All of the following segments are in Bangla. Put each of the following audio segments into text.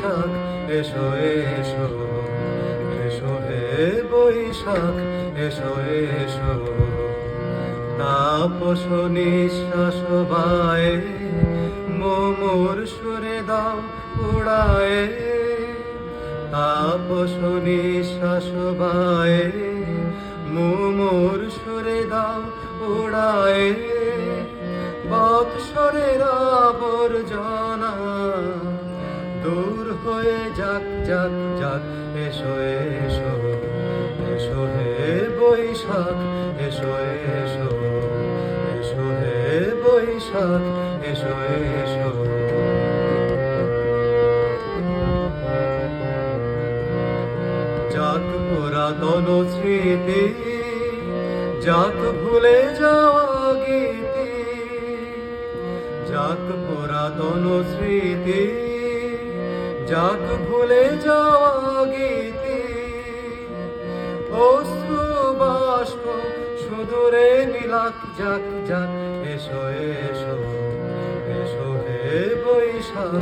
বৈশাখ, এসো এসো এসো হে বৈশাখ, এসো এসো। তাপস নিঃশ্বাস বায়ে, মোমোর সুরে দাও উড়ায়ে। তাপস নিঃশ্বাস বায়ে, মোমোর সুরে দাও উড়ায়ে। বৎসরের আবর্জনা হয়ে যাক যাক যাক, এসো এসো এসো হে বৈশাখ, এসো এসো এসো হে বৈশাখ, এসো এসো। যাক পুরাতন স্মৃতি, যাক ভুলে যাওয়া গীতি, যাক পুরাতন স্মৃতি যাক ভুলে যাওয়া গীতি। অশ্রু, বাষ্প, সুদূরে বিলাক যাক যাক, এসো এসো এসো হে বৈশাখ,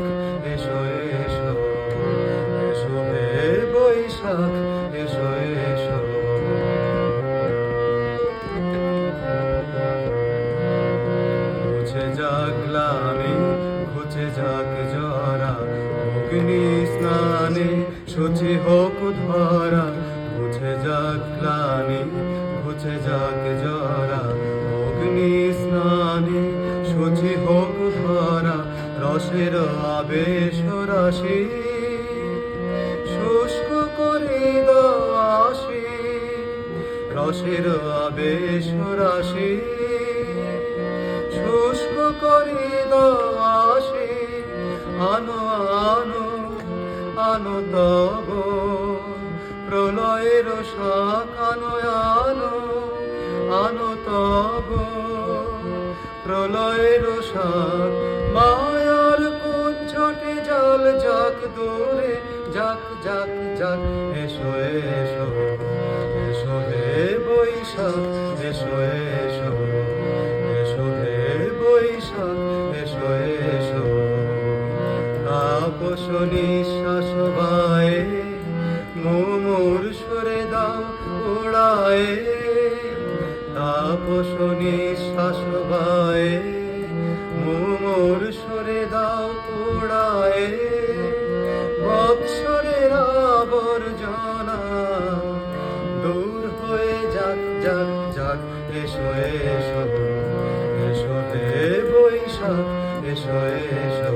এসো এসো এসো হে বৈশাখ যাক গ্লানি যাক জরা অগ্নি স্নানে সূচি হোক ধরা ঘুচে যাক গ্লানি ঘুচে যাক জরা। অগ্নি স্নানে সূচি হোক ধরা, রসের আবেশ রাশি শুষ্ক করে দাসি রসের আবেশ রাশি শুষ্ক করে দাসি আনো আনো তব প্রলয়ের শাক আনো আনো তব প্রলয়ের শাক মায়ার কুচ্ছটে জল যাক দূরে, যাক যাক যাক, এসো এসো এসো হে বৈশাখ। নিঃশ্বাস বায়ে মোমোর সুরে দাও উড়ায়ে। তাপস নিঃশ্বাস বায়ে মোমোর সুরে দাও উড়ায়ে। বৎসরের আবর্জনা দূর হয়ে যাক যাক যাক, এসো এসো এসো বৈশাখ, এসো এসো।